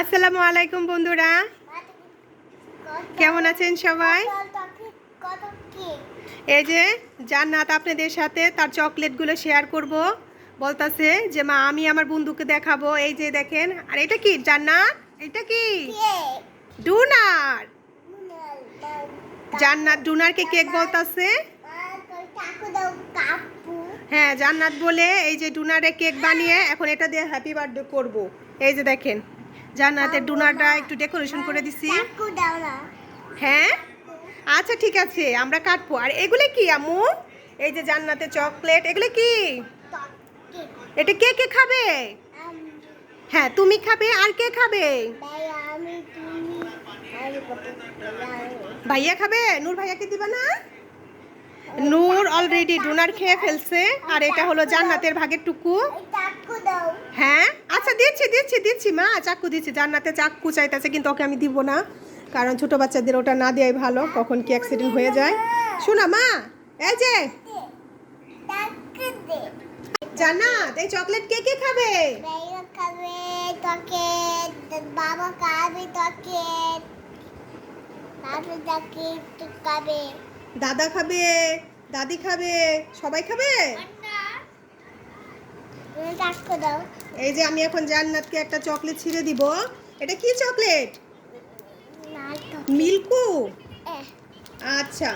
আসসালামু আলাইকুম বন্ধুরা। কেমন আছেন সবাই? এই যে জান্নাত আপনাদের সাথে তার চকলেটগুলো শেয়ার করব। বলতাছে যে, মা, আমি আমার বন্ধুকে দেখাবো। এই যে দেখেন, আর এটা কি? জান্নাত? এটা কি? ডুনার। জান্নাত ডুনারকে কেক বলতাছে। হ্যাঁ জান্নাত বলে এই যে ডুনারে কেক বানিয়ে এখন এটা দিয়ে হ্যাপি বার্থডে করব। এই যে দেখেন। জান্নাতের ডুনারটা একটু ডেকোরেশন করে দিছি। হ্যাঁ? আচ্ছা ঠিক আছে আমরা কাটবো। আর এগুলো কি আম্মু? এই যে জান্নাতের চকলেট এগুলো কি? এটা কে কে খাবে? হ্যাঁ তুমি খাবে আর কে খাবে? ভাইয়া খাবে? নূর ভাইয়াকে দিবা না? নূর অলরেডি ডুনার খেয়ে ফেলছে। আর এটা হলো জান্নাতের ভাগের টুকু। হ্যাঁ? দিচ্ছি দিচ্ছি দিচ্ছি, মা চাক্কু দিচ্ছি। জান্নাতে চাক্কু চাইতেছে, কিন্তু ওকে আমি দিব না। কারণ ছোট বাচ্চাদের ওটা না দেওয়াই ভালো, কখন কি অ্যাক্সিডেন্ট হয়ে যায়। শোনা, মা, এই যে। জান্নাত, এই চকলেট কে কে খাবে বাবা খাবে? দাদা খাবে, দাদি খাবে, সবাই খাবে? দাও। এই যে আমি এখন জান্নাতকে একটা চকলেট ছিঁড়ে দিব। এটা কি চকলেট? মিল্কু? আচ্ছা।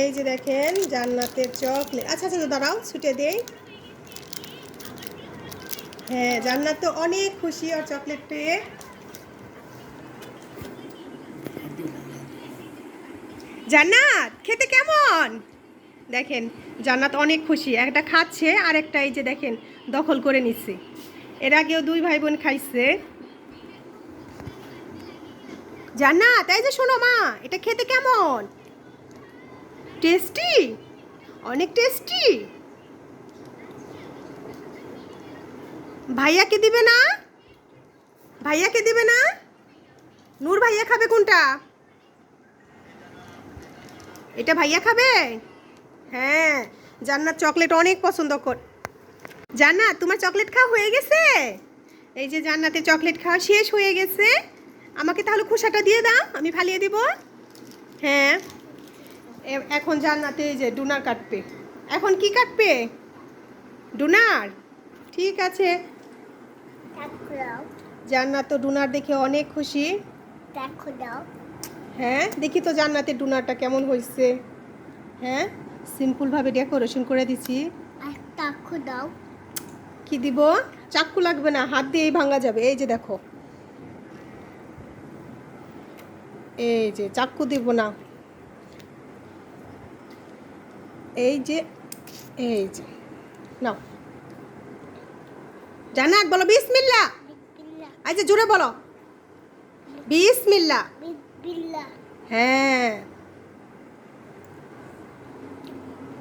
এই যে দেখেন জান্নাতের চকলেট। আচ্ছা আচ্ছা দাঁড়াও ছুটে দেই। হ্যাঁ জান্নাত তো অনেক খুশি আর চকলেট পেয়ে। জান্নাত খেতে কেমন? দেখেন, জান্নাত অনেক খুশি। একটা খাচ্ছে আর একটা এই যে দেখেন, দখল করে নিচ্ছে। এর আগেও দুই ভাই বোন খাইছে। জান্নাত, এই যে শোনো মা, এটা খেতে কেমন? টেস্টি? অনেক টেস্টি। ভাইয়াকে দিবে না? ভাইয়াকে দিবে না? নূর ভাইয়া খাবে কোনটা? এটা ভাইয়া খাবে? হ্যাঁ জান্নাত চকলেট অনেক পছন্দ কর। জান্নাত তোমার চকলেট খাওয়া হয়ে গেছে? এই যে জান্নাতে চকলেট খাওয়া শেষ হয়ে গেছে। আমাকে তাহলে খোসাটা দিয়ে দাও আমি ফালিয়ে দিব। হ্যাঁ এখন জান্নাতে এই যে ডুনার কাটবে। এখন কি কাটবে? ডুনার? ঠিক আছে। জান্নাত তো ডুনার দেখে অনেক খুশি। হ্যাঁ দেখি তো জান্নাতের ডুনারটা কেমন হয়েছে হ্যাঁ সিম্পলভাবে ডেকোরেশন করে দিছি। চাকু দাও। কি দিব? চাক্কু লাগবে না হাত দিয়েই ভাঙা যাবে। এই যে দেখো। এই যে চাক্কু দিব না। এই যে এই যে নাও। জানাত বলো বিসমিল্লা যে জোরে বলো। বিসমিল্লা বিসমিল্লাহ। হ্যাঁ।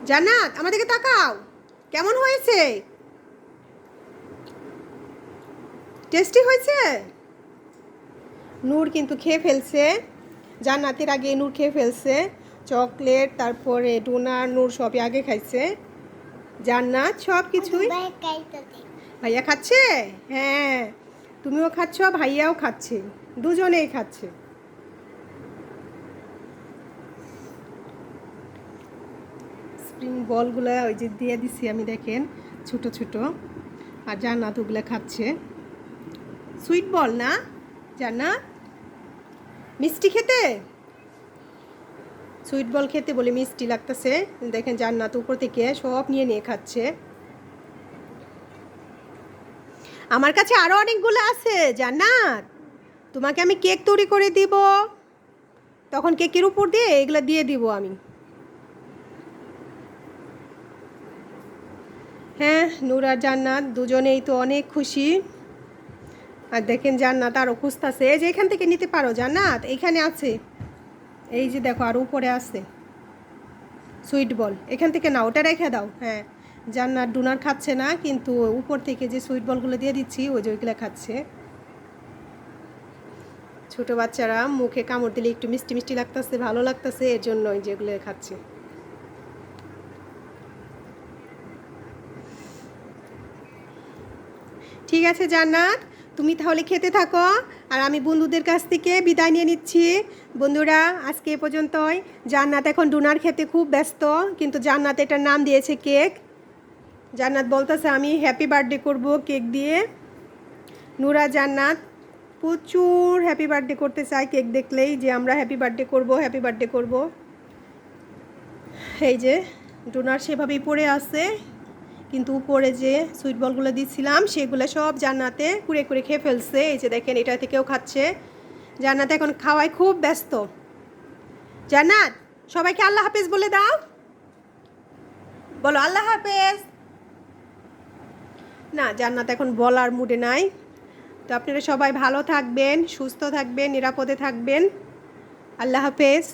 জান্নাত আমাদেরকে তাকাও। কেমন হয়েছে? টেস্টি হয়েছে? নূর কিন্তু খেয়ে ফেলছে। জান্নাতের আগে নূর খেয়ে ফেলছে। চকলেট তারপরে ডোনার নূর সবই আগে খাইছে। জান্নাত সব কিছুই ভাইয়া খাচ্ছে? হ্যাঁ। তুমিও খাচ্ছ ভাইয়াও খাচ্ছে। দুজনেই খাচ্ছে। স্প্রিং বলগুলো ওই যে দিয়ে দিছি আমি দেখেন, ছোট ছোট। আর জান্নাত ওগুলো খাচ্ছে। সুইট বল না? জান্নাত? মিষ্টি খেতে? সুইট বল খেতে বলে মিষ্টি লাগতেছে। দেখেন জান্নাত উপর থেকে সব নিয়ে নিয়ে খাচ্ছে। আমার কাছে আরও অনেকগুলো আছে, জান্নাত। তোমাকে আমি কেক তৈরি করে দিব। তখন কেকের উপর দিয়ে এগুলো দিয়ে দিব আমি। হ্যাঁ নূর আর জান্নাত দুজনেই তো অনেক খুশি। আর দেখেন জান্নাত আরও খুঁজতেছে। এই যে এখান থেকে নিতে পারো, জান্নাত এইখানে আছে। এই যে দেখো, আর উপরে আছে। সুইট বল, এখান থেকে না ওটা রেখে দাও। হ্যাঁ জান্নাত ডুনার খাচ্ছে না, কিন্তু উপর থেকে যে সুইট বলগুলো দিয়ে দিচ্ছি, ওই যে ওইগুলো খাচ্ছে। ছোটো বাচ্চারা মুখে কামড় দিলে একটু মিষ্টি মিষ্টি লাগতেছে, ভালো লাগতেছে, এর জন্য যেগুলো খাচ্ছে। ঠিক আছে, জান্নাত? তুমি তাহলে খেতে থাকো। আর আমি বন্ধুদের কাছ থেকে বিদায় নিয়ে নিচ্ছি। বন্ধুরা, আজকে এ পর্যন্তই। জান্নাত এখন ডোনার খেতে খুব ব্যস্ত, কিন্তু জান্নাত এটার নাম দিয়েছে কেক। জান্নাত বলতেছে, আমি হ্যাপি বার্থডে করব কেক দিয়ে। নুরা, জান্নাত, প্রচুর হ্যাপি বার্থডে করতে চাই কেক দেখলেই যে আমরা হ্যাপি বার্থডে করব হ্যাপি বার্থডে করব। এই যে, ডোনার সেভাবেই পড়ে আছে। কিন্তু উপরে যে সুইট বলগুলো দিচ্ছিলাম সেগুলো সব জান্নাতে কুড়ে কুড়ে খেয়ে ফেলছে। এই যে দেখেন, এটা থেকেও খাচ্ছে। জান্নাত এখন খাওয়ায় খুব ব্যস্ত। জান্নাত, সবাইকে আল্লাহ হাফেজ বলে দাও। বলো, আল্লাহ হাফেজ। না, জান্নাত এখন বলার মুডে নাই। তো আপনারা সবাই ভালো থাকবেন, সুস্থ থাকবেন, নিরাপদে থাকবেন। আল্লাহ হাফেজ।